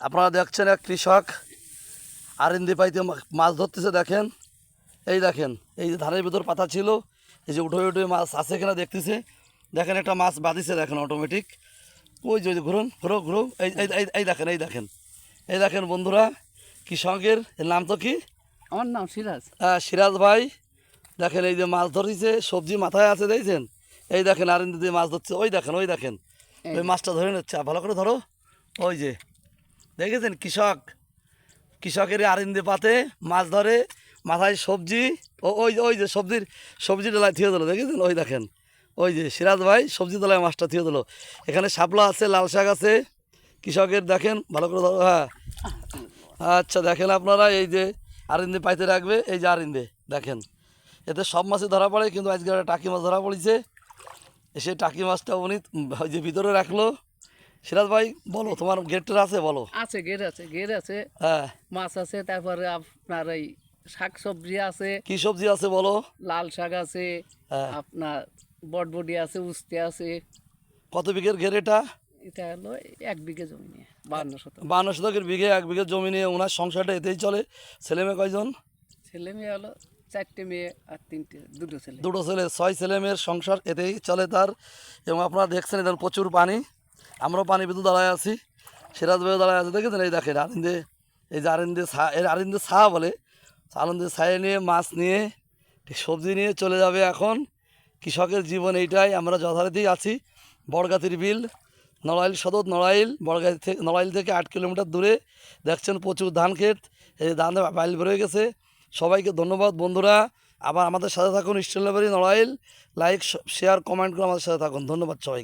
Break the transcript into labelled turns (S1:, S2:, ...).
S1: আপনারা দেখছেন এক কৃষক আরিন্দি পাইতে মাছ ধরতেছে দেখেন। এই দেখেন এই যে ধানের ভিতর পাতা ছিল এই যে উঠে উঠে মাছ আছে কিনা দেখতেছে। দেখেন একটা মাছ বাঁধিছে দেখেন অটোমেটিক ওই যে ঘুরুন ঘুরো ঘুরো। এই এই দেখেন এই দেখেন। এই দেখেন বন্ধুরা কৃষকের এর নাম তো কি?
S2: আমার নাম সিরাজ।
S1: আহ, সিরাজ ভাই। দেখেন এই যে মাছ ধরেছে সবজি মাথায় আছে দেখছেন? এই দেখেন আরিন্দি দিয়ে মাছ ধরছে ওই দেখেন ওই দেখেন। ওই মাছটা ধরে নিচ্ছে ভালো করে ধরো। ওই যে দেখেছেন কৃষক? কৃষকের আরিন্দে পাতে মাছ ধরে, মাথায় সবজি, ও ওই যে ওই যে সবজির সবজি ডলায় থিয়ে দিলো, দেখেছেন? ওই দেখেন, ওই যে সিরাজ ভাই সবজি তলায় মাছটা থিয়ে দিলো। এখানে শাপলা আছে, লাল শাক আছে। কৃষকের দেখেন, ভালো করে ধরো হ্যাঁ। আচ্ছা দেখেন আপনারা, এই যে আরিন্দে পাইতে রাখবে, এই যে আরিন্দে, দেখেন। এতে সব মাছই ধরা পড়ে, কিন্তু আজকে একটা টাকি মাছ ধরা পড়েছে। সে টাকি মাছটা উনি যে ভিতরে রাখল। সিরাজ ভাই বলো তোমার গেটটা আছে বলো।
S2: আছে গেট আছে গেট আছে।
S1: হ্যাঁ।
S2: মাছ আছে তারপরে আপনার এই শাক সবজি আছে।
S1: কি সবজি আছে বলো?
S2: লাল শাক আছে
S1: হ্যাঁ।
S2: আপনার বটবডি আছে উস্তে আছে।
S1: কত বিঘের ঘের এটা?
S2: এটা হলো এক বিঘে জমি নিয়ে বান্ন শত
S1: বান্ন শতকের বিঘে এক বিঘে জমি নিয়ে ওনার সংসারটা এতেই চলে। ছেলে মেয়ে কয়জন?
S2: ছেলে মেয়ে হলো চারটে মেয়ে আর তিনটে দুটো ছেলে।
S1: দুটো ছেলে ছয় ছেলে মেয়ের সংসার এতেই চলে তার। এবং আপনারা দেখছেন এদের প্রচুর পানি। আমরাও পানি বিদ্যুৎ দাঁড়ায় আছি, সিরাজ ভাইও দাঁড়ায় আছে, দেখেছেন? এই দেখেন, আরিন্দে, এই যে আরিন্দে ছা এর আরিন্দে ছা বলে আনন্দে ছায়ে নিয়ে, মাছ নিয়ে, ঠিক সবজি নিয়ে চলে যাবে এখন। কৃষকের জীবন এইটাই, আমরা যথারীতি আছি। বড়গাতির বিল, নড়াইল সদর নড়াইল বড়গাতি থেকে, নড়াইল থেকে আট কিলোমিটার দূরে। দেখছেন প্রচুর ধান ক্ষেত, এই ধান বাইল বেরোয় গেছে। সবাইকে ধন্যবাদ, বন্ধুরা। আবার আমাদের সাথে থাকুন, still Narail. Like share, comment করে আমাদের সাথে থাকুন। ধন্যবাদ সবাইকে।